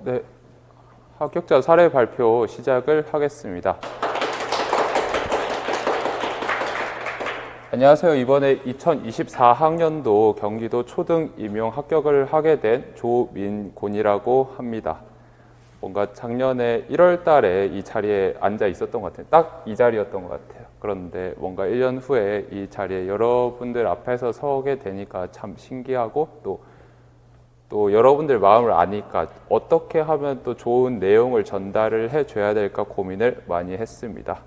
네, 합격자 사례 발표 시작을 하겠습니다. 안녕하세요. 이번에 2024학년도 경기도 초등 임용 합격을 하게 된 조민곤이라고 합니다. 뭔가 작년에 1월 달에 이 자리에 앉아 있었던 것 같아요. 딱 이 자리였던 것 같아요. 그런데 뭔가 1년 후에 이 자리에 여러분들 앞에서 서게 되니까 참 신기하고 또, 또 여러분들 마음을 아니까 어떻게 하면 또 좋은 내용을 전달을 해줘야 될까 고민을 많이 했습니다.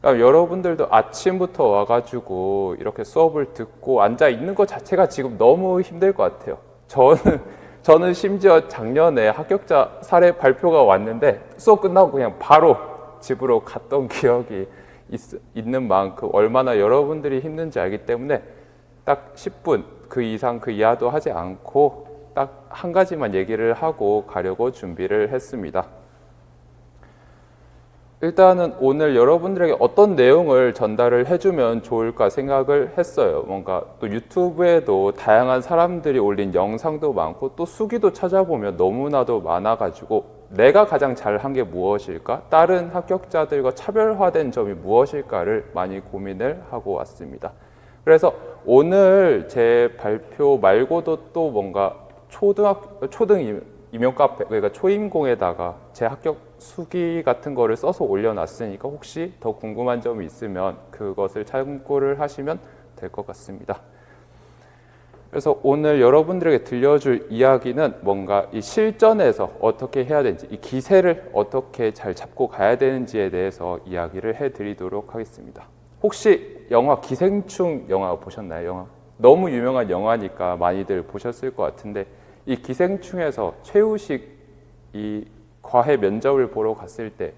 그러니까 여러분들도 아침부터 와가지고 이렇게 수업을 듣고 앉아 있는 것 자체가 지금 너무 힘들 것 같아요. 저는 저는 심지어 작년에 합격자 사례 발표가 왔는데 수업 끝나고 그냥 바로 집으로 갔던 기억이 있, 는 만큼 얼마나 여러분들이 힘든지 알기 때문에 딱 10분 그 이상 그 이하도 하지 않고 딱 한 가지만 얘기를 하고 가려고 준비를 했습니다. 일단은 오늘 여러분들에게 어떤 내용을 전달을 해주면 좋을까 생각을 했어요. 뭔가 또 유튜브에도 다양한 사람들이 올린 영상도 많고 또 수기도 찾아보면 너무나도 많아가지고 내가 가장 잘한 게 무엇일까? 다른 합격자들과 차별화된 점이 무엇일까를 많이 고민을 하고 왔습니다. 그래서 오늘 제 발표 말고도 또 뭔가 초등학 초등 임용 카페 그러니까 초임공에다가 제 합격 수기 같은 거를 써서 올려놨으니까 혹시 더 궁금한 점이 있으면 그것을 참고를 하시면 될 것 같습니다. 그래서 오늘 여러분들에게 들려줄 이야기는 뭔가 이 실전에서 어떻게 해야 되는지, 이 기세를 어떻게 잘 잡고 가야 되는지에 대해서 이야기를 해드리도록 하겠습니다. 혹시 영화 기생충 영화 보셨나요? 영화 너무 유명한 영화니까 많이들 보셨을 것 같은데 이 기생충에서 최우식 이 과외 면접을 보러 갔을 때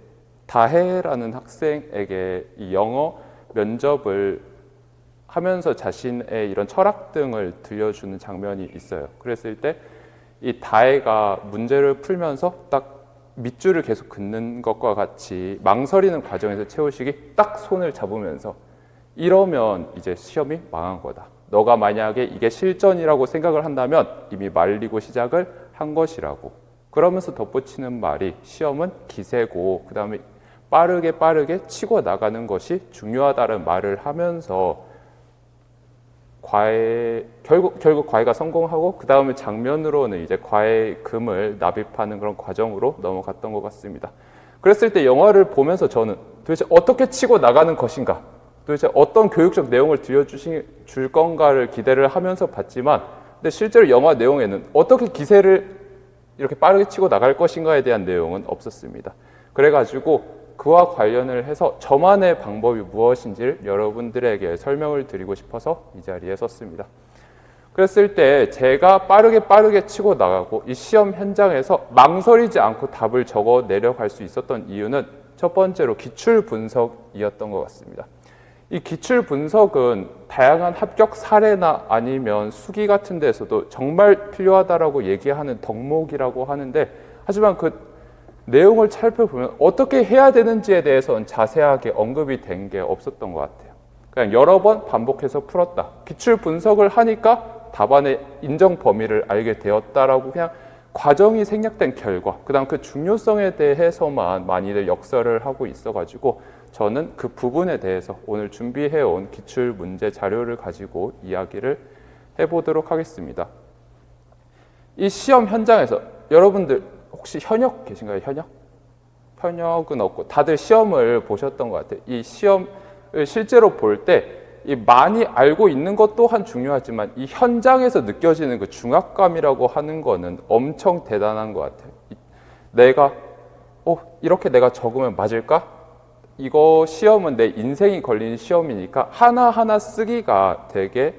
다혜라는 학생에게 이 영어 면접을 하면서 자신의 이런 철학 등을 들려주는 장면이 있어요. 그랬을 때 이 다혜가 문제를 풀면서 딱 밑줄을 계속 긋는 것과 같이 망설이는 과정에서 최우식이 딱 손을 잡으면서 이러면 이제 시험이 망한 거다. 너가 만약에 이게 실전이라고 생각을 한다면 이미 말리고 시작을 한 것이라고. 그러면서 덧붙이는 말이 시험은 기세고 그다음에 빠르게 빠르게 치고 나가는 것이 중요하다는 말을 하면서 과외 결국 결국 과외가 성공하고 그 다음에 장면으로는 이제 과외 금을 납입하는 그런 과정으로 넘어갔던 것 같습니다. 그랬을 때 영화를 보면서 저는 도대체 어떻게 치고 나가는 것인가, 도대체 어떤 교육적 내용을 들려주실 건가를 기대를 하면서 봤지만, 근데 실제로 영화 내용에는 어떻게 기세를 이렇게 빠르게 치고 나갈 것인가에 대한 내용은 없었습니다. 그래가지고 그와 관련을 해서 저만의 방법이 무엇인지를 여러분들에게 설명을 드리고 싶어서 이 자리에 섰습니다. 그랬을 때 제가 빠르게 빠르게 치고 나가고 이 시험 현장에서 망설이지 않고 답을 적어 내려갈 수 있었던 이유는 첫 번째로 기출 분석이었던 것 같습니다. 이 기출 분석은 다양한 합격 사례나 아니면 수기 같은 데서도 정말 필요하다라고 얘기하는 덕목이라고 하는데 하지만 그 내용을 살펴보면 어떻게 해야 되는지에 대해서는 자세하게 언급이 된 게 없었던 것 같아요. 그냥 여러 번 반복해서 풀었다. 기출 분석을 하니까 답안의 인정 범위를 알게 되었다라고 그냥 과정이 생략된 결과, 그 다음 그 중요성에 대해서만 많이들 역설을 하고 있어가지고 저는 그 부분에 대해서 오늘 준비해온 기출 문제 자료를 가지고 이야기를 해보도록 하겠습니다. 이 시험 현장에서 여러분들 혹시 현역 계신가요? 현역? 현역은 없고 다들 시험을 보셨던 것 같아요. 이 시험을 실제로 볼 때 이 많이 알고 있는 것 또한 중요하지만 이 현장에서 느껴지는 그 중압감이라고 하는 거는 엄청 대단한 것 같아요. 내가 어 이렇게 내가 적으면 맞을까? 이거 시험은 내 인생이 걸린 시험이니까 하나하나 쓰기가 되게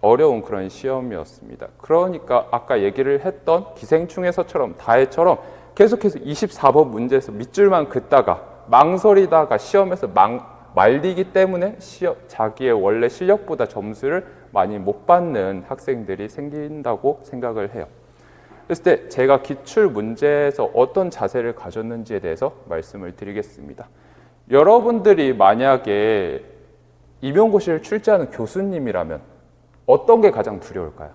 어려운 그런 시험이었습니다. 그러니까 아까 얘기를 했던 기생충에서처럼 다해처럼 계속해서 24번 문제에서 밑줄만 긋다가 망설이다가 시험에서 망, 말리기 때문에 시험, 자기의 원래 실력보다 점수를 많이 못 받는 학생들이 생긴다고 생각을 해요. 그랬을 때 제가 기출 문제에서 어떤 자세를 가졌는지에 대해서 말씀을 드리겠습니다. 여러분들이 만약에 임용고시를 출제하는 교수님이라면 어떤 게 가장 두려울까요?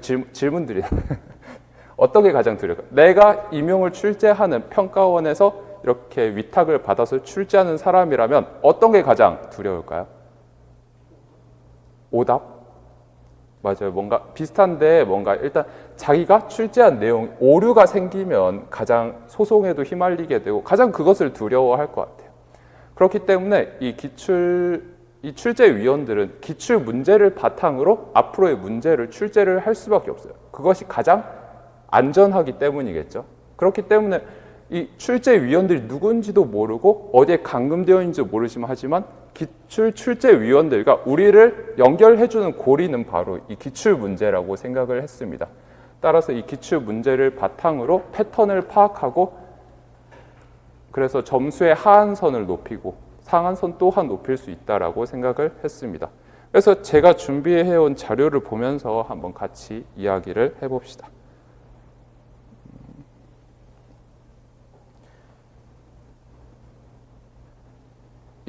질, 질문들이 어떤 게 가장 두려울까? 내가 임용을 출제하는 평가원에서 이렇게 위탁을 받아서 출제하는 사람이라면 어떤 게 가장 두려울까요? 오답? 맞아요. 뭔가 비슷한데 뭔가 일단 자기가 출제한 내용 오류가 생기면 가장 소송에도 휘말리게 되고 가장 그것을 두려워할 것 같아요. 그렇기 때문에 이 기출 이 출제 위원들은 기출 문제를 바탕으로 앞으로의 문제를 출제를 할 수밖에 없어요. 그것이 가장 안전하기 때문이겠죠. 그렇기 때문에 이 출제 위원들이 누군지도 모르고 어디에 감금되어 있는지 모르지만 하지만 기출 출제 위원들과 우리를 연결해 주는 고리는 바로 이 기출 문제라고 생각을 했습니다. 따라서 이 기출 문제를 바탕으로 패턴을 파악하고 그래서 점수의 하한선을 높이고 상한선 또한 높일 수 있다라고 생각을 했습니다. 그래서 제가 준비해 온 자료를 보면서 한번 같이 이야기를 해 봅시다.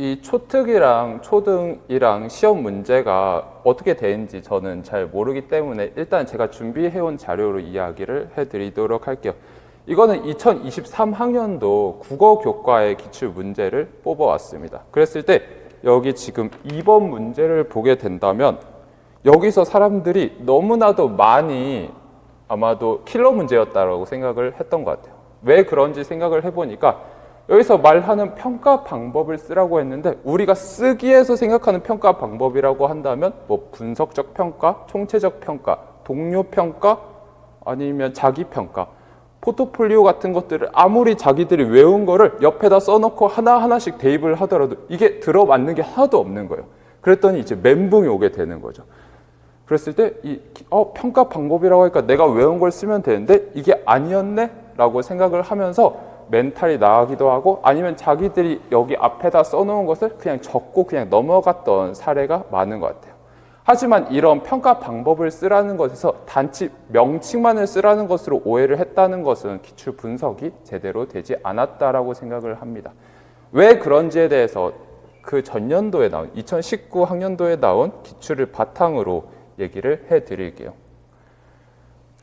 이 초특이랑 초등이랑 시험 문제가 어떻게 되는지 저는 잘 모르기 때문에 일단 제가 준비해온 자료로 이야기를 해드리도록 할게요. 이거는 2023학년도 국어 교과의 기출 문제를 뽑아왔습니다. 그랬을 때 여기 지금 2번 문제를 보게 된다면 여기서 사람들이 너무나도 많이 아마도 킬러 문제였다라고 생각을 했던 것 같아요. 왜 그런지 생각을 해보니까 여기서 말하는 평가 방법을 쓰라고 했는데 우리가 쓰기에서 생각하는 평가 방법이라고 한다면 뭐 분석적 평가, 총체적 평가, 동료 평가 아니면 자기 평가 포트폴리오 같은 것들을 아무리 자기들이 외운 거를 옆에다 써놓고 하나하나씩 대입을 하더라도 이게 들어맞는 게 하나도 없는 거예요. 그랬더니 이제 멘붕이 오게 되는 거죠. 그랬을 때, 이, 어, 평가 방법이라고 하니까 내가 외운 걸 쓰면 되는데 이게 아니었네? 라고 생각을 하면서 멘탈이 나가기도 하고 아니면 자기들이 여기 앞에다 써놓은 것을 그냥 적고 그냥 넘어갔던 사례가 많은 것 같아요. 하지만 이런 평가 방법을 쓰라는 것에서 단지 명칭만을 쓰라는 것으로 오해를 했다는 것은 기출 분석이 제대로 되지 않았다라고 생각을 합니다. 왜 그런지에 대해서 그 전년도에 나온 2019 학년도에 나온 기출을 바탕으로 얘기를 해 드릴게요.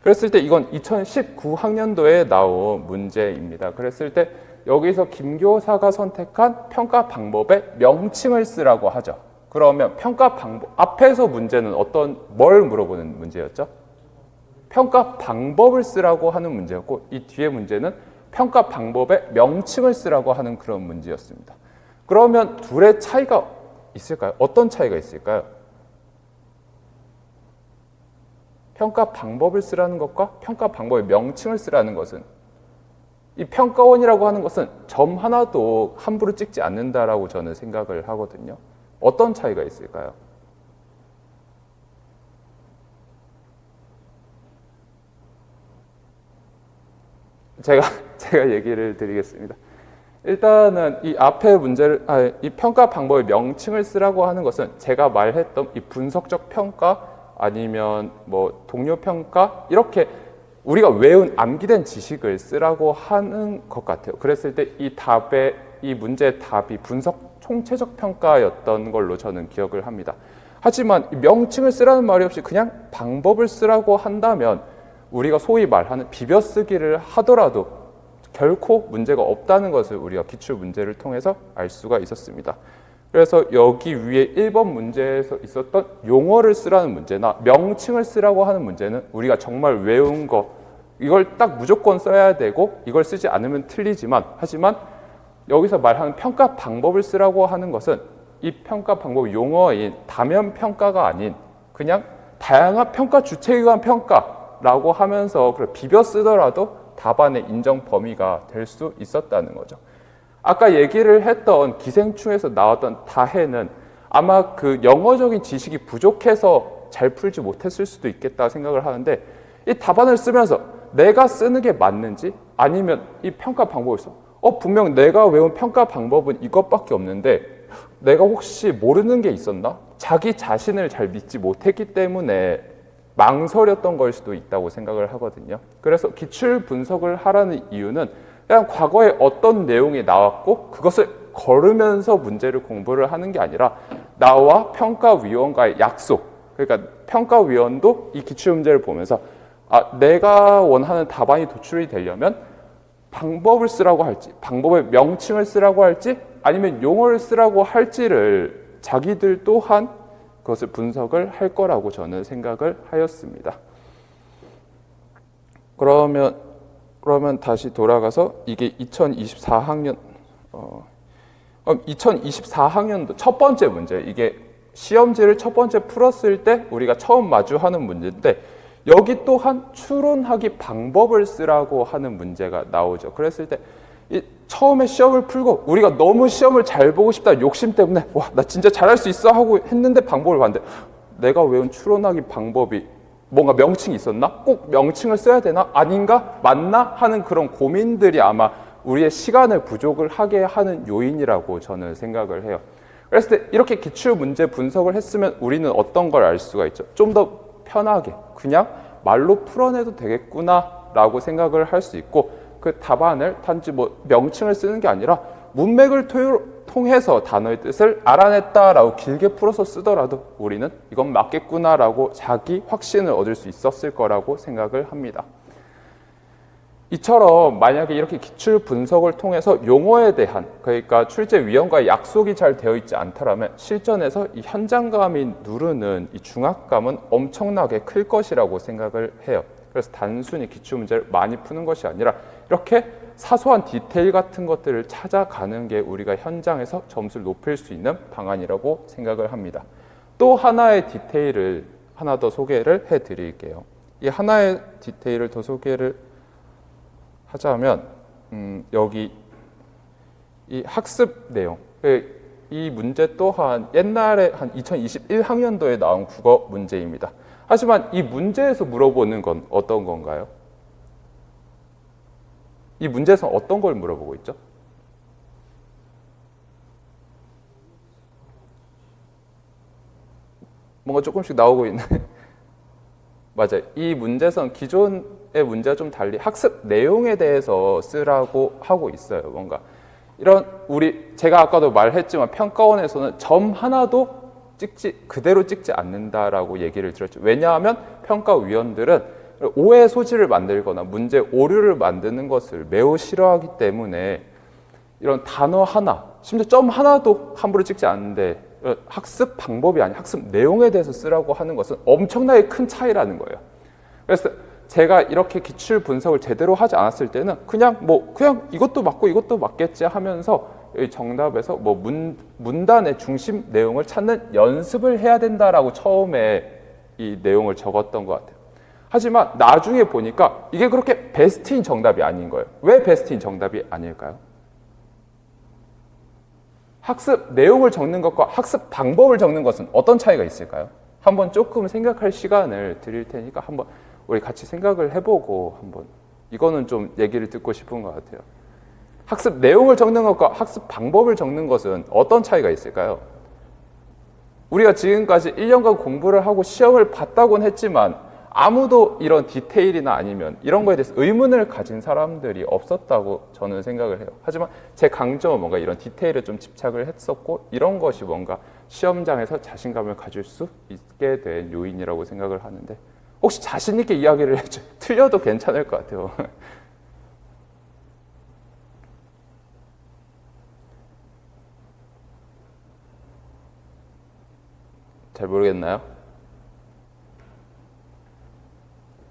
그랬을 때 이건 2019 학년도에 나온 문제입니다. 그랬을 때 여기서 김교사가 선택한 평가 방법의 명칭을 쓰라고 하죠. 그러면 평가 방법 앞에서 문제는 어떤 뭘 물어보는 문제였죠? 평가 방법을 쓰라고 하는 문제였고 이 뒤에 문제는 평가 방법의 명칭을 쓰라고 하는 그런 문제였습니다. 그러면 둘의 차이가 있을까요? 어떤 차이가 있을까요? 평가 방법을 쓰라는 것과 평가 방법의 명칭을 쓰라는 것은 이 평가원이라고 하는 것은 점 하나도 함부로 찍지 않는다라고 저는 생각을 하거든요. 어떤 차이가 있을까요? 제가 제가 얘기를 드리겠습니다. 일단은 이 앞에 문제를 아, 이 평가 방법의 명칭을 쓰라고 하는 것은 제가 말했던 이 분석적 평가 아니면 뭐 동료 평가 이렇게 우리가 외운 암기된 지식을 쓰라고 하는 것 같아요. 그랬을 때 이 답의 이 문제의 답이 분석 총체적 평가였던 걸로 저는 기억을 합니다. 하지만 명칭을 쓰라는 말이 없이 그냥 방법을 쓰라고 한다면 우리가 소위 말하는 비벼쓰기를 하더라도 결코 문제가 없다는 것을 우리가 기출 문제를 통해서 알 수가 있었습니다. 그래서 여기 위에 1번 문제에서 있었던 용어를 쓰라는 문제나 명칭을 쓰라고 하는 문제는 우리가 정말 외운 거 이걸 딱 무조건 써야 되고 이걸 쓰지 않으면 틀리지만 하지만 여기서 말하는 평가 방법을 쓰라고 하는 것은 이 평가 방법 용어인 다면 평가가 아닌 그냥 다양한 평가 주체에 의한 평가라고 하면서 비벼 쓰더라도 답안의 인정 범위가 될 수 있었다는 거죠. 아까 얘기를 했던 기생충에서 나왔던 다해는 아마 그 영어적인 지식이 부족해서 잘 풀지 못했을 수도 있겠다 생각을 하는데 이 답안을 쓰면서 내가 쓰는 게 맞는지 아니면 이 평가 방법을 써. 어, 분명 내가 외운 평가 방법은 이것밖에 없는데 내가 혹시 모르는 게 있었나? 자기 자신을 잘 믿지 못했기 때문에 망설였던 걸 수도 있다고 생각을 하거든요. 그래서 기출 분석을 하라는 이유는 과거에 어떤 내용이 나왔고 그것을 걸으면서 문제를 공부를 하는 게 아니라 나와 평가위원과의 약속. 그러니까 평가위원도 이 기출 문제를 보면서 아, 내가 원하는 답안이 도출이 되려면 방법을 쓰라고 할지, 방법의 명칭을 쓰라고 할지, 아니면 용어를 쓰라고 할지를 자기들 또한 그것을 분석을 할 거라고 저는 생각을 하였습니다. 그러면 그러면 다시 돌아가서 이게 2024학년 어, 2024학년도 첫 번째 문제 이게 시험지를 첫 번째 풀었을 때 우리가 처음 마주하는 문제인데 여기 또한 추론하기 방법을 쓰라고 하는 문제가 나오죠. 그랬을 때이 처음에 시험을 풀고 우리가 너무 시험을 잘 보고 싶다 욕심 때문에 와 나 진짜 잘할 수 있어 하고 했는데 방법을 봤는데 내가 외운 추론하기 방법이 뭔가 명칭이 있었나? 꼭 명칭을 써야 되나? 아닌가? 맞나? 하는 그런 고민들이 아마 우리의 시간을 부족을 하게 하는 요인이라고 저는 생각을 해요. 그랬을 때 이렇게 기출 문제 분석을 했으면 우리는 어떤 걸 알 수가 있죠? 좀 더 편하게 그냥 말로 풀어내도 되겠구나라고 생각을 할 수 있고 그 답안을 단지 뭐 명칭을 쓰는 게 아니라 문맥을 토- 통해서 단어의 뜻을 알아냈다라고 길게 풀어서 쓰더라도 우리는 이건 맞겠구나라고 자기 확신을 얻을 수 있었을 거라고 생각을 합니다. 이처럼 만약에 이렇게 기출 분석을 통해서 용어에 대한 그러니까 출제 위원과의 약속이 잘 되어 있지 않다라면 실전에서 이 현장감이 누르는 이 중압감은 엄청나게 클 것이라고 생각을 해요. 그래서 단순히 기출 문제를 많이 푸는 것이 아니라 이렇게 사소한 디테일 같은 것들을 찾아가는 게 우리가 현장에서 점수를 높일 수 있는 방안이라고 생각을 합니다. 또 하나의 디테일을 하나 더 소개를 해 드릴게요. 이 하나의 디테일을 더 소개를 하자면 음, 여기 이 학습 내용 그이 문제 또한 옛날에 한 2021학년도에 나온 국어 문제입니다. 하지만 이 문제에서 물어보는 건 어떤 건가요? 이 문제에서 어떤 걸 물어보고 있죠? 뭔가 조금씩 나오고 있는 맞아요. 이 문제선 기존의 문제와 좀 달리 학습 내용에 대해서 쓰라고 하고 있어요. 뭔가 이런 우리 제가 아까도 말했지만 평가원에서는 점 하나도 찍지 그대로 찍지 않는다라고 얘기를 들었죠. 왜냐하면 평가위원들은 오해 소지를 만들거나 문제 오류를 만드는 것을 매우 싫어하기 때문에 이런 단어 하나, 심지어 점 하나도 함부로 찍지 않는데 학습 방법이 아닌 학습 내용에 대해서 쓰라고 하는 것은 엄청나게 큰 차이라는 거예요. 그래서 제가 이렇게 기출 분석을 제대로 하지 않았을 때는 그냥 뭐 그냥 이것도 맞고 이것도 맞겠지 하면서 이 정답에서 뭐 문, 문단의 중심 내용을 찾는 연습을 해야 된다라고 처음에 이 내용을 적었던 것 같아요. 하지만 나중에 보니까 이게 그렇게 베스트인 정답이 아닌 거예요. 왜 베스트인 정답이 아닐까요? 학습 내용을 적는 것과 학습 방법을 적는 것은 어떤 차이가 있을까요? 한번 조금 생각할 시간을 드릴 테니까 한번 우리 같이 생각을 해보고 한번 이거는 좀 얘기를 듣고 싶은 것 같아요. 학습 내용을 적는 것과 학습 방법을 적는 것은 어떤 차이가 있을까요? 우리가 지금까지 1년간 공부를 하고 시험을 봤다고는 했지만 아무도 이런 디테일이나 아니면 이런 거에 대해서 의문을 가진 사람들이 없었다고 저는 생각을 해요. 하지만 제 강점은 뭔가 이런 디테일에 좀 집착을 했었고 이런 것이 뭔가 시험장에서 자신감을 가질 수 있게 된 요인이라고 생각을 하는데 혹시 자신 있게 이야기를 해줘 틀려도 괜찮을 것 같아요. 잘 모르겠나요?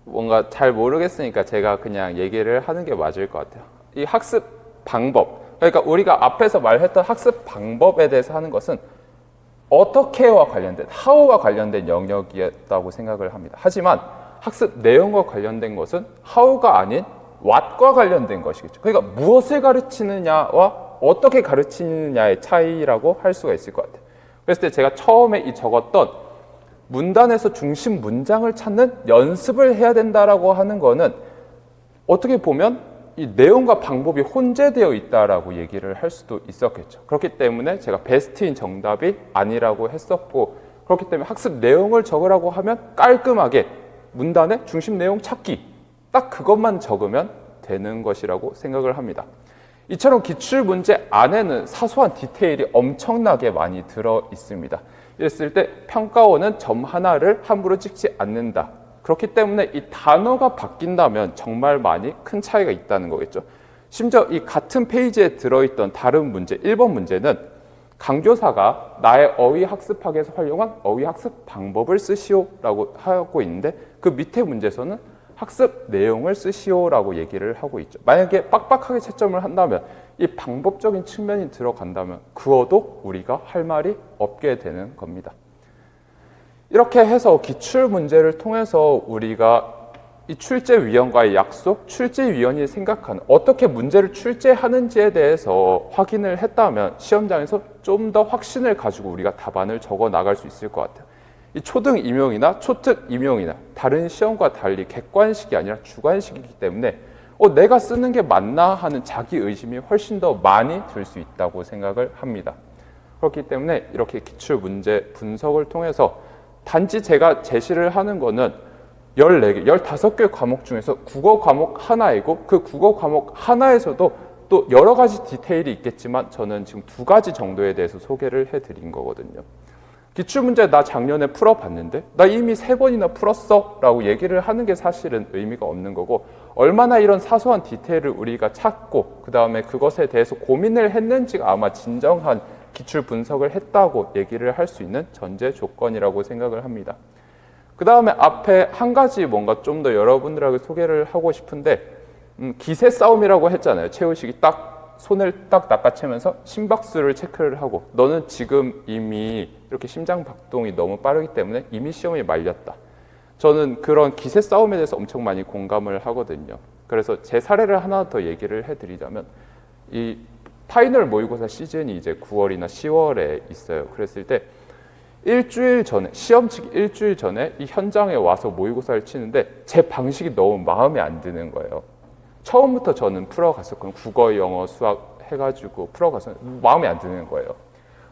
뭔가 잘 모르겠으니까 제가 그냥 얘기를 하는 게 맞을 것 같아요. 이 학습 방법. 그러니까 우리가 앞에서 말했던 학습 방법에 대해서 하는 것은 어떻게와 관련된, how와 관련된 영역이었다고 생각을 합니다. 하지만 학습 내용과 관련된 것은 how가 아닌 what과 관련된 것이겠죠. 그러니까 무엇을 가르치느냐와 어떻게 가르치느냐의 차이라고 할 수가 있을 것 같아요. 그랬을 때 제가 처음에 이 적었던 문단에서 중심 문장을 찾는 연습을 해야 된다라고 하는 거는 어떻게 보면 이 내용과 방법이 혼재되어 있다라고 얘기를 할 수도 있었겠죠. 그렇기 때문에 제가 베스트인 정답이 아니라고 했었고 그렇기 때문에 학습 내용을 적으라고 하면 깔끔하게 문단의 중심 내용 찾기 딱 그것만 적으면 되는 것이라고 생각을 합니다. 이처럼 기출 문제 안에는 사소한 디테일이 엄청나게 많이 들어 있습니다. 이랬을 때 평가원은 점 하나를 함부로 찍지 않는다. 그렇기 때문에 이 단어가 바뀐다면 정말 많이 큰 차이가 있다는 거겠죠. 심지어 이 같은 페이지에 들어있던 다른 문제, 1번 문제는 강교사가 나의 어휘 위해서 활용한 어휘 학습 방법을 쓰시오라고 하고 있는데 그 밑에 문제에서는 학습 내용을 쓰시오라고 얘기를 하고 있죠. 만약에 빡빡하게 채점을 한다면 이 방법적인 측면이 들어간다면 그어도 우리가 할 말이 없게 되는 겁니다. 이렇게 해서 기출 문제를 통해서 우리가 이 출제위원과의 약속, 출제위원이 생각하는 어떻게 문제를 출제하는지에 대해서 확인을 했다면 시험장에서 좀 더 확신을 가지고 우리가 답안을 적어 나갈 수 있을 것 같아요. 이 초등 임용이나 초특 임용이나 다른 시험과 달리 객관식이 아니라 주관식이기 때문에 어, 내가 쓰는 게 맞나 하는 자기 의심이 훨씬 더 많이 들 수 있다고 생각을 합니다. 그렇기 때문에 이렇게 기출 문제 분석을 통해서 단지 제가 제시를 하는 거는 14개, 15개 과목 중에서 국어 과목 하나이고 그 국어 과목 하나에서도 또 여러 가지 디테일이 있겠지만 저는 지금 두 가지 정도에 대해서 소개를 해드린 거거든요. 기출문제 나 작년에 풀어봤는데 나 이미 세 번이나 풀었어 라고 얘기를 하는 게 사실은 의미가 없는 거고 얼마나 이런 사소한 디테일을 우리가 찾고 그 다음에 그것에 대해서 고민을 했는지가 아마 진정한 기출 분석을 했다고 얘기를 할 수 있는 전제 조건이라고 생각을 합니다. 그 다음에 앞에 한 가지 뭔가 좀 더 여러분들에게 소개를 하고 싶은데 음, 기세 싸움이라고 했잖아요. 최우식이 딱 손을 딱 낚아채면서 심박수를 체크를 하고 너는 지금 이미 이렇게 심장 박동이 너무 빠르기 때문에 이미 시험에 말렸다. 저는 그런 기세 싸움에 대해서 엄청 많이 공감을 하거든요. 그래서 제 사례를 하나 더 얘기를 해드리자면 이 파이널 모의고사 시즌이 이제 9월이나 10월에 있어요. 그랬을 때 일주일 전에 시험 치기 일주일 전에 이 현장에 와서 모의고사를 치는데 제 방식이 너무 마음에 안 드는 거예요. 처음부터 저는 풀어갔었거든요. 국어, 영어, 수학 해가지고 풀어가서 마음에 안 드는 거예요.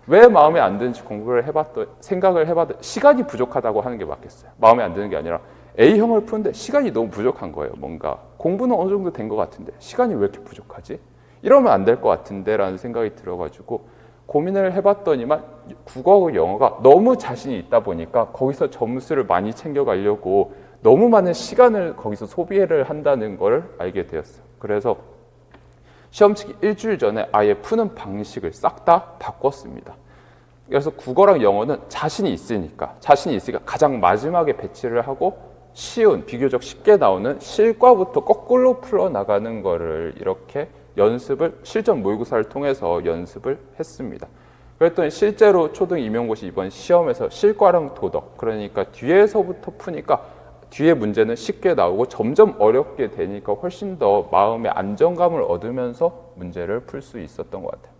왜 마음에 안 드는지 공부를 해봤더 생각을 해봤더 시간이 부족하다고 하는 게 맞겠어요. 마음에 안 드는 게 아니라 A형을 푸는데 시간이 너무 부족한 거예요. 뭔가 공부는 어느 정도 된 것 같은데 시간이 왜 이렇게 부족하지? 이러면 안 될 것 같은데라는 생각이 들어가지고 고민을 해봤더니만 국어하고 영어가 너무 자신이 있다 보니까 거기서 점수를 많이 챙겨가려고 너무 많은 시간을 거기서 소비를 한다는 걸 알게 되었어요. 그래서 시험 치기 일주일 전에 아예 푸는 방식을 싹 다 바꿨습니다. 그래서 국어랑 영어는 자신이 있으니까 자신이 있으니까 가장 마지막에 배치를 하고 쉬운 비교적 쉽게 나오는 실과부터 거꾸로 풀어 나가는 거를 이렇게 연습을 실전 모의고사를 통해서 연습을 했습니다. 그랬더니 실제로 초등 임용고시 이번 시험에서 실과랑 도덕 그러니까 뒤에서부터 푸니까 뒤에 문제는 쉽게 나오고 점점 어렵게 되니까 훨씬 더 마음의 안정감을 얻으면서 문제를 풀 수 있었던 것 같아요.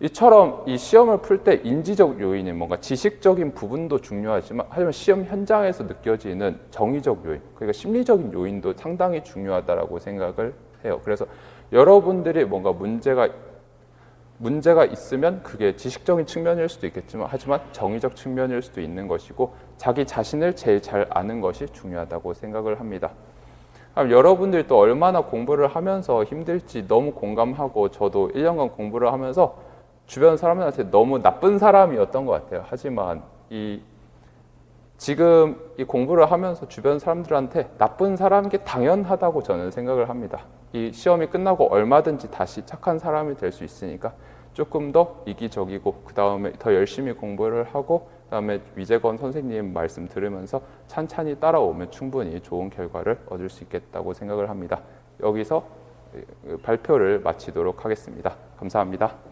이처럼 이 시험을 풀 때 인지적 요인이 뭔가 지식적인 부분도 중요하지만 하지만 시험 현장에서 느껴지는 정의적 요인, 그러니까 심리적인 요인도 상당히 중요하다라고 생각을 해요. 그래서 여러분들이 뭔가 문제가 문제가 있으면 그게 지식적인 측면일 수도 있겠지만 하지만 정의적 측면일 수도 있는 것이고 자기 자신을 제일 잘 아는 것이 중요하다고 생각을 합니다. 여러분들이 또 얼마나 공부를 하면서 힘들지 너무 공감하고 저도 1년간 공부를 하면서 주변 사람들한테 너무 나쁜 사람이었던 것 같아요. 하지만 이 지금 이 공부를 하면서 주변 사람들한테 나쁜 사람인 게 당연하다고 저는 생각을 합니다. 이 시험이 끝나고 얼마든지 다시 착한 사람이 될 수 있으니까 조금 더 이기적이고 그 다음에 더 열심히 공부를 하고 그 다음에 위재건 선생님 말씀 들으면서 찬찬히 따라오면 충분히 좋은 결과를 얻을 수 있겠다고 생각을 합니다. 여기서 발표를 마치도록 하겠습니다. 감사합니다.